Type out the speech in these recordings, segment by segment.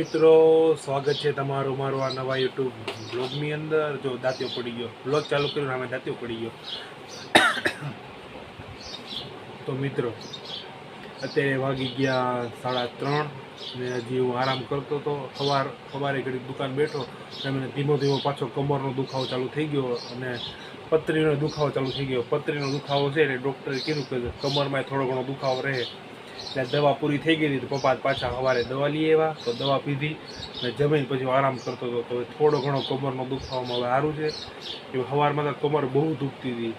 મિત્રો, સ્વાગત છે તમારું મારું આ નવા યુટ્યુબ બ્લોગની અંદર. જો દાંતિયો પડી ગયો. બ્લોગ ચાલુ કર્યો આમાં દાંતિયો પડી ગયો. તો મિત્રો, અત્યારે વાગી ગયા સાડા ત્રણ ને હજી હું આરામ કરતો હતો સવાર સવારે ઘડી દુકાન બેઠો અને ધીમો ધીમો પાછો કમરનો દુખાવો ચાલુ થઈ ગયો અને પત્રીનો દુખાવો ચાલુ થઈ ગયો. પત્રીનો દુખાવો છે એટલે ડૉક્ટરે કીધું કે કમરમાં થોડો ઘણો દુખાવો રહે. એટલે દવા પૂરી થઈ ગઈ તો પપ્પા પાછા સવારે દવા લઈ આવ્યા, તો દવા પીધી અને જમીન પછી આરામ કરતો હતો. તો થોડો ઘણો કમરનો દુખાવામાં હવે સારું છે. કે સવારમાં તો કમર બહુ દુખતી હતી.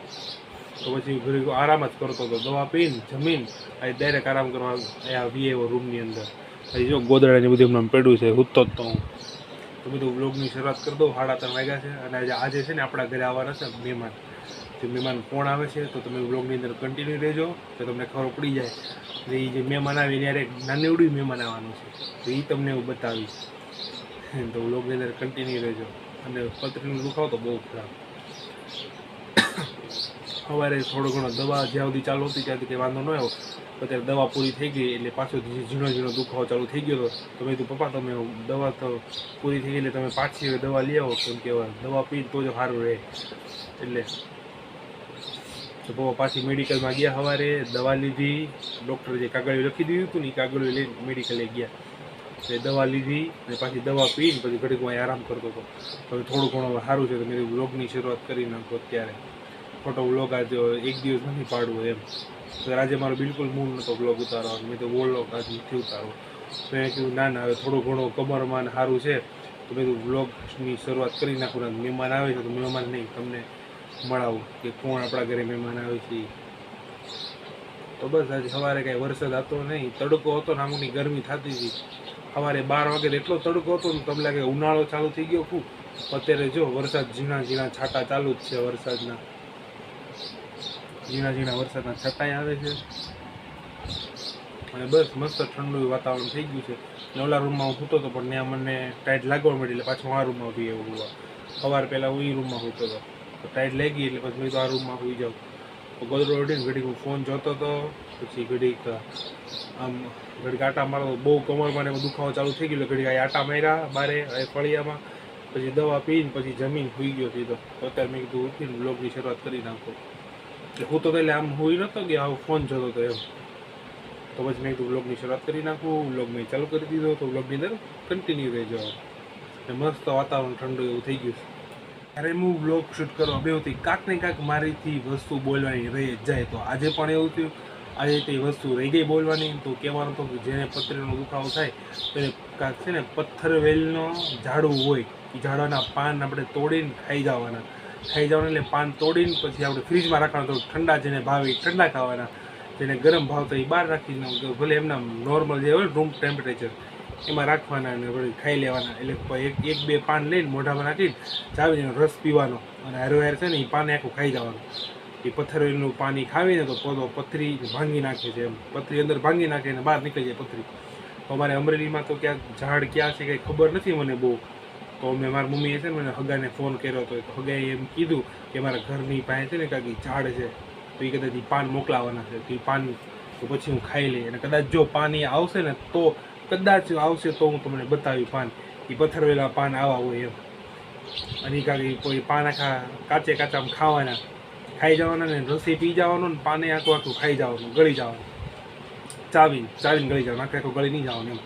તો પછી ઘરે આરામ જ કરતો હતો. દવા પીને, જમીન અહીં ડાયરેક્ટ આરામ કરવા અહીંયા વીએ રૂમની અંદર. પછી જો ગોદડાની બધી એમને પડ્યું છે, હૂતો જ તો હું. તો બધું બ્લોગની શરૂઆત કરી દઉં, સાડા ત્રણ વાગ્યા છે. અને આજે છે ને આપણા ઘરે આવવાના છે મહેમાન. જે મહેમાન કોણ આવે છે, તો તમે બ્લોગની અંદર કન્ટિન્યુ રહેજો, તો તમને ખબર પડી જાય એટલે એ જે મહેમાન આવે ત્યારે નાનેવડું મહેમાન આવવાનું છે. તો એ તમને હું બતાવીશ. તો બ્લોગની અંદર કન્ટિન્યુ રહેજો. અને પતરીનો દુખાવો તો બહુ ખરાબ. સવારે થોડો ઘણો દવા જ્યાં સુધી ચાલુ હતી ત્યાંથી કંઈ વાંધો ન આવ્યો. અત્યારે દવા પૂરી થઈ ગઈ, એટલે પાછો ઝીણો ઝીણો દુખાવો ચાલુ થઈ ગયો હતો, તો મેં કીધું, પપ્પા, તમે દવા તો પૂરી થઈ ગઈ, એટલે તમે પાછી દવા લઈ આવો. કેમ કે દવા પી તો જ સારું રહે. એટલે તો પપ્પા પાછી મેડિકલમાં ગયા સવારે દવા લીધી, ડૉક્ટરે જે કાગળિયું લખી દીધું હતું ને એ કાગળિયું લઈ મેડિકલે ગયા. એટલે દવા લીધી અને પાછી દવા પીને પછી ઘડીક હું આરામ કરતો હતો. હવે થોડું ઘણું સારું છે તો મેં વ્લોગની શરૂઆત કરી નાખો અત્યારે. ખોટો વ્લોગ આજે એક દિવસ નથી પાડવો એમ. તો આજે મારો બિલકુલ મૂળ નહોતો વ્લોગ ઉતારવાનો, મેં તો વ્લોગ આજે નથી ઉતારવો. તો મેં કીધું, ના ના, હવે થોડું ઘણું કમરમાં સારું છે. તો મેં કીધું, વ્લોગની શરૂઆત કરી નાખું મહેમાન આવે છે તો મહેમાન નહીં, તમને મળાવું કે કોણ આપણા ઘરે મહેમાન આવે છે. તો બસ આજે સવારે કાંઈ વરસાદ હતો નહીં, તડકો હતો ને આમની ગરમી થતી હતી. સવારે બાર વાગે એટલો તડકો હતો ને તમને લાગે ઉનાળો ચાલુ થઈ ગયો ખૂબ. અત્યારે જો વરસાદ ઝીણા ઝીણા છાંટા ચાલુ જ છે વરસાદના. ઝીણા ઝીણા વરસાદના છટાઈ આવે છે. અને બસ મસ્ત ઠંડુ વાતાવરણ થઈ ગયું છે. ને ઓલા રૂમમાં હું સૂતો હતો પણ ત્યાં મને ટાઈટ લાગવા મળી એટલે પાછું આ રૂમમાં બી એવું હોવા. સવાર પહેલાં હું એ રૂમમાં સૂતો હતો તો ટાઈટ લાગી એટલે પછી મેં તો આ રૂમમાં હોઈ જાઉં. તો ગોદડો ઘડીક હું ફોન જોતો હતો પછી ઘડીક, આમ ઘડીક આટા મારો બહુ કમરમાં એમાં દુખાવો ચાલુ થઈ ગયો ઘડીક આ આટા માર્યા બારે ફળિયામાં. પછી દવા પીને પછી જમીન સુઈ ગયો સીધો. તો અત્યારે મેં કીધું, ઉઠીને બ્લોગની શરૂઆત કરી નાખો. એટલે હું તો પહેલાં આમ હોઈ નહોતો કે આવો ફોન જોતો હતો એમ. તો પછી મેં કીધું બ્લોગની શરૂઆત કરી નાખું. બ્લોગ મેં ચાલુ કરી દીધો તો બ્લોગની અંદર કન્ટિન્યુ રહેજો. ને મસ્ત વાતાવરણ ઠંડુ એવું થઈ ગયું. છે ત્યારે હું બ્લોગ શૂટ કરવા બેવતી કાંક ને કાંક મારીથી વસ્તુ બોલવાની રહી જ જાય. તો આજે પણ એવું થયું. આજે તે વસ્તુ રહી ગઈ બોલવાની. તો કહેવાનું તો જેને પથરીનો દુખાવો થાય, તેને કાંક છે ને પથ્થરવેલનો ઝાડવું હોય એ ઝાડવાના પાન આપણે તોડીને ખાઈ જવાના. ખાઈ જવાના એટલે પાન તોડીને પછી આપણે ફ્રીજમાં રાખવાના. તો ઠંડા જેને ભાવે ઠંડા ખાવાના. જેને ગરમ ભાવતા એ બહાર રાખી ભલે એમના નોર્મલ જે હોય રૂમ ટેમ્પરેચર એમાં રાખવાના અને વળી ખાઈ લેવાના. એટલે એક એક બે પાન લઈને મોઢામાં નાખીને ચાવીને રસ પીવાનો. અને હારો હાર છે ને એ પાને આખું ખાઈ જવાનું. એ પથ્થરેલું પાણી ખાવીને તો પોતો પથરી ભાંગી નાખે છે એમ. પથરી અંદર ભાંગી નાખે અને બહાર નીકળી જાય પથરી. તો અમારે અમરેલીમાં તો ક્યાંક ઝાડ ક્યાં છે કંઈ ખબર નથી મને બહુ. તો મેં મારા મમ્મીએ છે ને મને હગાને ફોન કર્યો હતો તો હગાએ એમ કીધું કે મારા ઘરની પાસે છે ને કાંઈક ઝાડ છે. તો એ કદાચ એ પાન મોકલાવાના છે. તો એ પાન તો પછી હું ખાઈ લઈ અને કદાચ જો પાણી આવશે ને તો કદાચ આવશે તો હું તમને બતાવી પાન. એ પથરવેલા પાન આવા હોય એમ. અને કાંઈ કોઈ પાન આખા કાચે કાચા ખાવાના. ખાઈ જવાના ને રસી પી જવાનું ને પાને આખું આખું ખાઈ જવાનું, ગળી જવાનું. ચાવીને ચાવીને ગળી જવાનું. આખે આખું ગળી નહીં જવાનું એમ.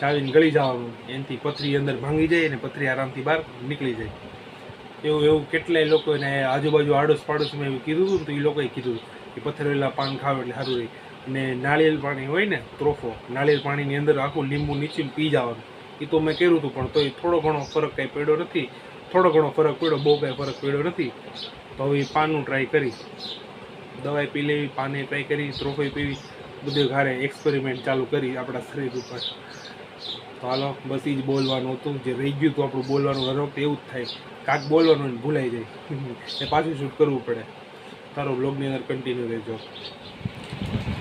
ચાવીને ગળી જવાનું. એનાથી પથરી અંદર ભાંગી જાય અને પથરી આરામથી બહાર નીકળી જાય. એવું એવું કેટલાય લોકોને આજુબાજુ આડોશ પાડોશમાં એવું કીધું હતું ને તો એ લોકોએ કીધું કે પથરેલા પાન ખાવ એટલે સારું રહે. અને નાળિયેર પાણી હોય ને, ત્રોફો, નાળિયેર પાણીની અંદર આખું લીંબુ નીચી પી જવાનું. એ તો મેં કર્યું હતું, પણ તોય થોડો ઘણો ફરક કાંઈ પડ્યો નથી. થોડો ઘણો ફરક પડ્યો, બહુ કાંઈ ફરક પડ્યો નથી. તો હવે પાનનું ટ્રાય કરી. દવાઈ પી લેવી પાને ટ્રાય કરી ત્રોફી પીવી. બધું ઘરે એક્સપેરિમેન્ટ ચાલુ કરી આપણા શરીર ઉપર. તો હાલો, બસ એ જ બોલવાનું હતું. જે રહી ગયું હતું આપણું બોલવાનું, હર એવું જ થાય. કાંક બોલવાનું ને ભૂલાઈ જાય. એ પાછું શૂટ કરવું પડે. તારો બ્લોગની અંદર કન્ટિન્યુ રહેજો.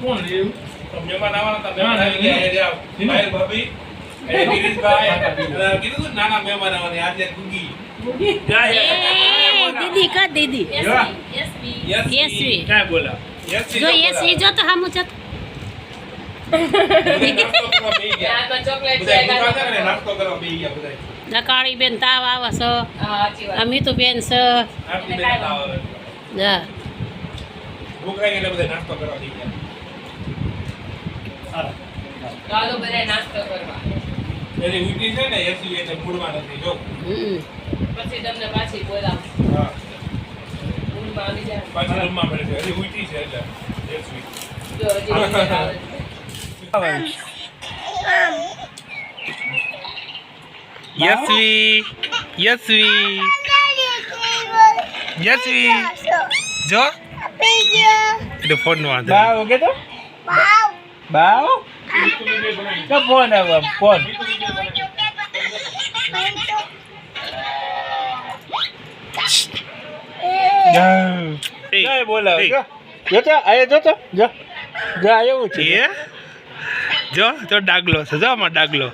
કોણ લેવું મહેમાન આવવાના હતા, મહેમાન આવી ગયા, એ રહ્યા, ભાઈ, ભાભી, એ ગિરીશભાઈ, કીધું નાના મહેમાન આવવાની આજે ગુગી. એ દીદી કા દીદી? યશવી. યશવી. કાય બોલા. યશવી જો તો યશવી જો તો હામું જતો. નકાળી બેન તાવ આવે છે. છે. એટલે બધા નાસ્તો કરવા દઈ ગયા. ચાલો બધા નાસ્તો કરવા. એની ઊંટી છે ને એસી એટલે મૂળમાં નથી જો. પછી તમને પાછી બોલાવ. હા. મૂળમાં આવી જાય. પાછી રૂમમાં પડે છે હજી ઊંટી છે એટલે એસી. જો હજી યશવી જો. એટલે ફોન નો બાવ તો? બાવ તો ફોન આવે ફોન એ, જય બોલાવ એ. જો જોતો આયા જોતો જો જો આ એવું છે એ જો જો ડાગલો છે જો આમાં ડાગલો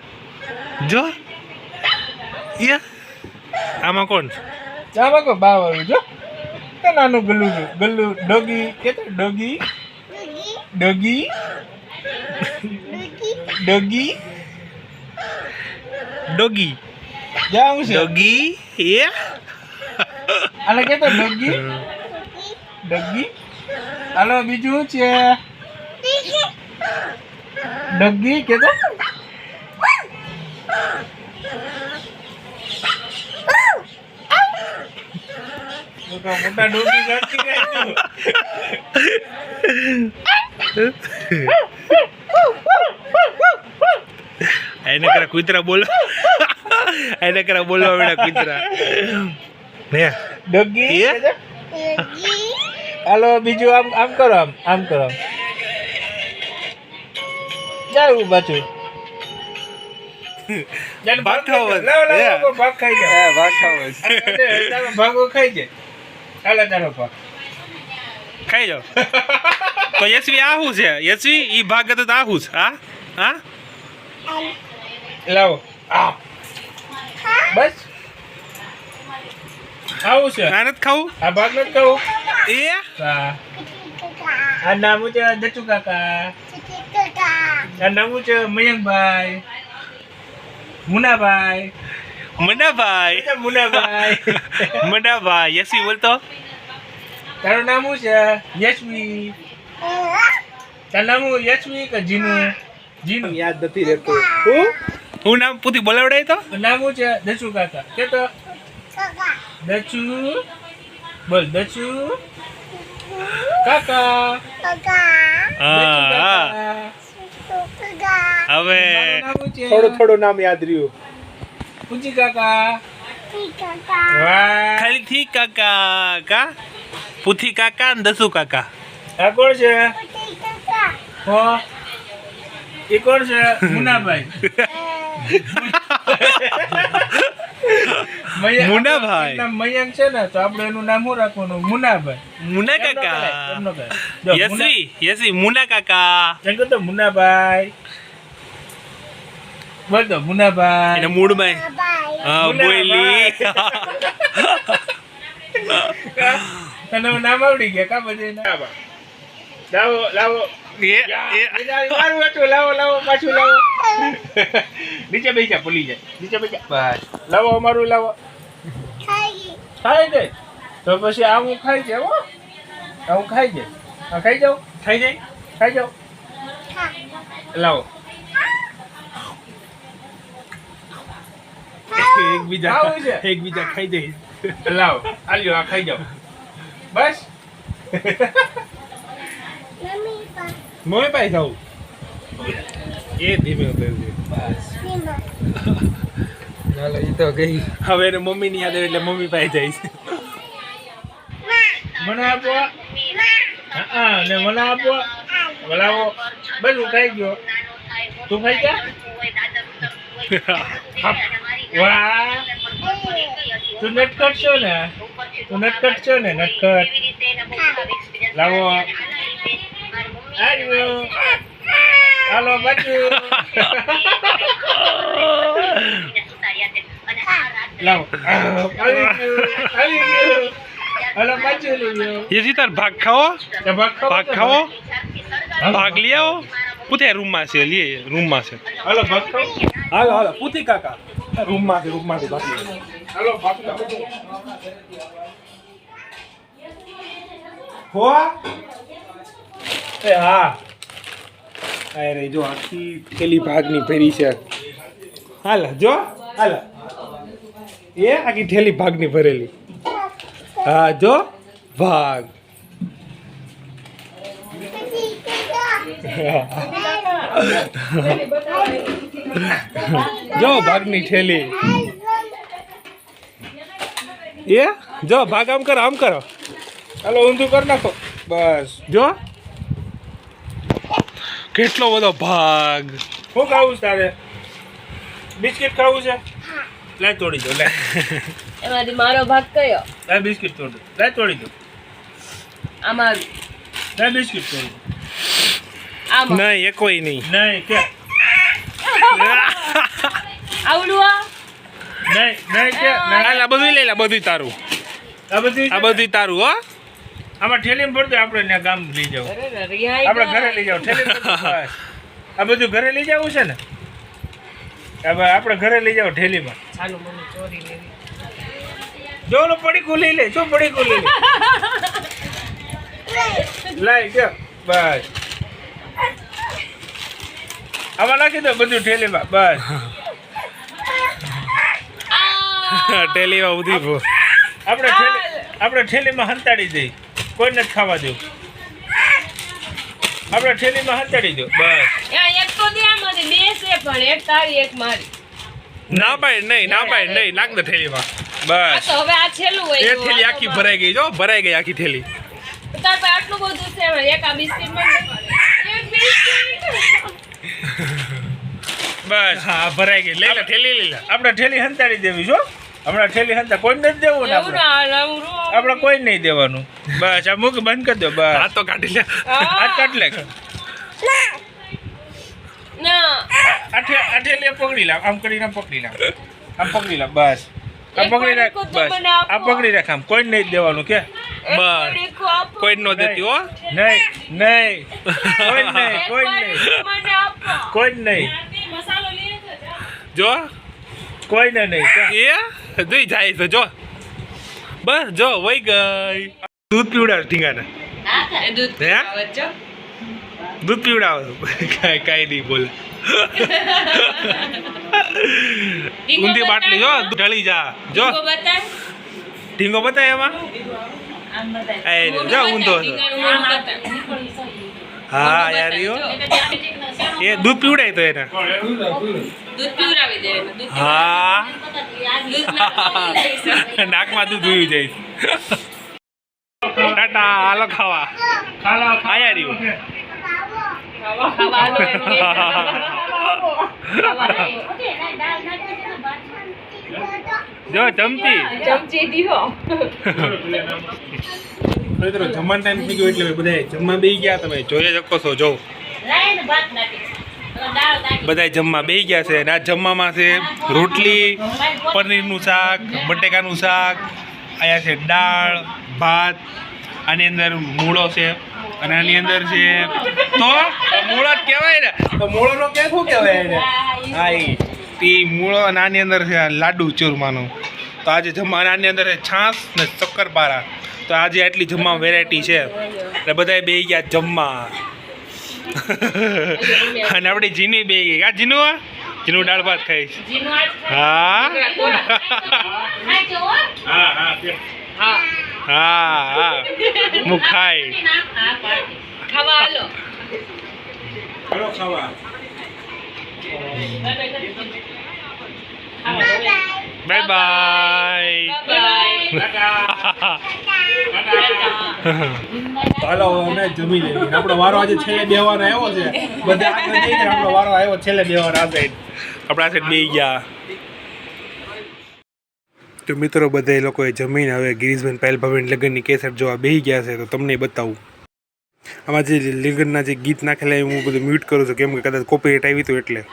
જો એ આમાં કોણ છે આમાં કોઈ બાવ આવ્યું જો તો નાનું ગલ્લું છે ગલ્લું ડોગી કે તો ડોગી ડોગી ડોગી ડોગી જા હું છે ડોગી એ આને કે તો ડોગી ડોગી હાલો બીજું શું છે ડોગી કે તો એને કરે કૂતરા બોલો. એને કરે બોલવા બેડા કૂતરા. હે ડગી? હાલો બીજું આમ આમ કરો આમ આમ કરો. આમ. હું બાજુ જાને ભાગ ભાગ ખાઈ જાય ખાઈ ભાગો ખાઈ જાય હાલો ચાલો ભાગ. ખાઈ જાઓ તો યશવી આ શું છે. યશવી એ ભાગ તો આ શું છે. હા? હા? લાવો. આ બસ. આવું છે. આ નથી ખાવું? આ ભાગ નથી કહું એ? હા. આ નામ છે? દચુ કાકા. આ નામ છે? મયંકભાઈ. મુનાભાઈ. મુનાભાઈ. મુનાભાઈ. મનાભાઈ. યશવી બોલતો? તારું નામ શું છે? યશવી. તારું નામ શું? યશવી કે જીનુ? જીનુ. યાદ નથી રહેતો. હું? હું નામ પૂથી બોલાવડાય તો? નામ શું છે? દચુ કાકા. કે તો દચુ બોલ દચુ કાકા. દચુ હા હા કાકા. હવે. મારું નામ શું છે? થોડું થોડું નામ યાદ રહ્યું. પૂછી કાકા. વાહ ખાલી થી કાકા કા? પૂથી કાકા ને દસુ કાકા. આ કોણ છે? હો? એ કોણ છે? મુનાભાઈ. મુનાભાઈ. નામ મયંક છે ને તો આપણે એનું નામ શું રાખવાનું? મુનાભાઈ. મુના કાકા. કરાય. જો, મુના- કાકા. એમ કહો તો મુનાભાઈ. બોલ તો મુનાભાઈ. એના મૂડમાં હા બોલી તને નામ આવડી ગયા કા પછી નામ? લાવો લાવો. મારું હતું. લાવો લાવો પાછું લાવો. નીચે બેસી ભૂલી જાય. નીચે બેસી બસ. લાવો અમારું લાવો. ખાઈ ગઈ તો પછી આ હું ખાઈ જાય હો. આ હું ખાઈ જાય. આ ખાઈ જાઉં? ખાઈ જાય? ખાઈ જાઉં? લાવો. એકબીજા એકબીજા ખાઈ જાય. લાવો. આલ્યો આ ખાઈ જાઓ બસ મમ્મી પાસે જાઉં એ ધીમે ઉતરજે. ચાલો એ તો ગઈ હવે એને મમ્મી ની યાદ આવે એટલે મમ્મી પાસે જાય છે મને આપો હા ને મને આપો બોલાવો બસ હું ખાઈ ગયો તું ખાઈ જા વાહ તું નટ કરશો ને તું નટકટ છો ને નટકટ લાવો. આવ્યો હાલો બચુ લાવો. પૂતે રૂમમાં છે લે રૂમમાં છે. હાલો ભાગ ખાઓ. હાલો હાલો પૂતી કાકા રૂમમાંથી રૂમમાંથી બાકી હાલો ભાગ ખાઓ. હો એ હા અરે જો આખી પેલી ભાગની ભરી છે હાલ જો હાલ એ આખી ઠેલી ભાગની ભરેલી હા જો ભાગ જો ભાગની ઠેલી એ? જો ભાગ આમ કરો આમ કરો. ચાલો ઊંધું કરી નાખો. બસ. જો. કેટલો બધો ભાગ. શું ખાવું છે તારે? બિસ્કિટ ખાવું છે? લે તોડી દો લે એમાંથી મારો ભાગ કયો? લે બિસ્કિટ તોડી દો લે તોડી દો. આમાં લે બિસ્કિટ તોડી દો. આમાં. નહીં એ કોઈ નહીં. નહીં કે આવડું આ નહીં નહીં કે આ બધું લઈ લે બધું તારું. આ બધી આ બધું તારું હો. આમાં ઠેલીમાં ભરતો આપણે ત્યાં ગામ લઈ જાવ આપણે ઘરે લઈ જાવ ભરતો આ બધું ઘરે લઈ જવું છે ને? હવે આપણે ઘરે લઈ જાવ ઠેલીમાં. ચાલો મને ચોરી લેવી. જો ઓલો પડીકું લઈ લે શું પડીકું લઈ લે. લાઈ ગયો બસ. આમાં નાખી દો બધું ઠેલીમાં બસ. ટેલીમાં ઉધી પો. આપણે આપણે ઠેલીમાં હંતાડી દઈ. કોઈ નથી ખાવા દેવું આપણે ઠેલીમાં હંતાડી દો. બસ. એક તો દે આમાંથી બે છે પણ એક તારી એક મારી. ના પાડ નહીં ના પાડ નહીં નાખ દે ઠેલીમાં. બસ. હવે આ છેલ્લું હોય એ તો થેલી આખી ભરાઈ ગઈ જો ભરાઈ ગઈ આખી થેલી તાર પાસે આટલું બધું છે એક આ બિસ્કિટમાં એક બિસ્કિટ. બસ. હા ભરાઈ ગઈ. લઈ લે ઠેલી લઈ લે. આપણે ઠેલી હંતાડી દેવી છો હમણાં ઠેલી હંતા કોઈ નથી દેવું ને આપણે? કોઈ નહીં દેવાનું. બસ આ મૂક બંધ કરી દો બસ. હાથ તો કાઢી લે. હાથ કાઢ લે. ના. આઠે ઠે- પકડી લા. આમ કરીને પકડી લા. આમ પકડી લા. બસ. આ પકડી રાખ બસ. આ પકડી રાખ આમ કોઈ નહીં દેવાનું કે? બસ. કોઈ નો દેતી હો. નહીં નહીં. કોઈ નહીં કોઈ નહીં. પડીકું મને આપો. કોઈ નહીં. જો. કોઈને નહીં એ? જોઈ જાય તો જો. બસ જો વહી ગઈ. દૂધ પીવડાવ ઢીંગાને. એ દૂધ પીવડાવ. કાંઈ કાંઈ નહીં બોલે. ઊંધી બાટલી જો ઢળી જા. જો. ઢીંગો બતાય. એમાં? એ જો ઊંધો. હા યાર યો. એ દૂધ પીવડાય તો એને. દૂધ પીવડાવી દે દૂધ હા. નાકમાં દૂધ ઉઈ જાય. ટાટા હાલો ખાવા. આયા રહ્યું. જો ચમચી. ચમચી દીહો મિત્રો જમવાનો ટાઈમ થઈ ગયો એટલે બધા જમવા બેસી ગયા. તમે જોઈ શકો છો જો. બધા જમવા બેસી ગયા છે અને આ જમવામાં છે રોટલી પનીરનું શાક બટેકાનું શાક અહીંયા છે દાળ ભાત આની અંદર મૂળો છે અને આની અંદર છે તો મૂળો જ કહેવાય ને. તો મૂળોનો કે શું કહેવાય એને? હા એ મૂળો અને આની અંદર છે લાડુ ચૂરમાનું. તો આજે જમવા આની અંદર છાશ ને શક્કરપારા. તો આજે આટલી જમવા વેરાયટી છે. એટલે બધાએ બે ગયા જમવા. અને આપણી જીની બે ગઈ. આ જીનું આ? જીનું દાળ ભાત ખાઈશ. હા? હા હા. હા હા કે. હા હા હા હું ખાઈ ખાવા હાલો હાલો ખાવા બાય બાય હાલો અમે જમી લઈએ આપણો વારો આજે છેલ્લે બેવાનો આવ્યો છે બધા આગળ જઈને આપણો વારો આવ્યો છેલ્લે બેવાનો આ સાઈડ આપણે આ સાઈડ બેસી ગયા તો મિત્રો બધા લોકોએ જમીન, હવે ગિરીશભાઈ પહેલભાઈ લગ્નની કેસેટ જોવા બેહી ગયા છે, તો તમને બતાવું. આમાં જે લગ્નના જે ગીત નાખેલા એ હું બધું મ્યુટ કરું છું, કેમ કે કદાચ કોપીરાઇટ આવી હતું એટલે.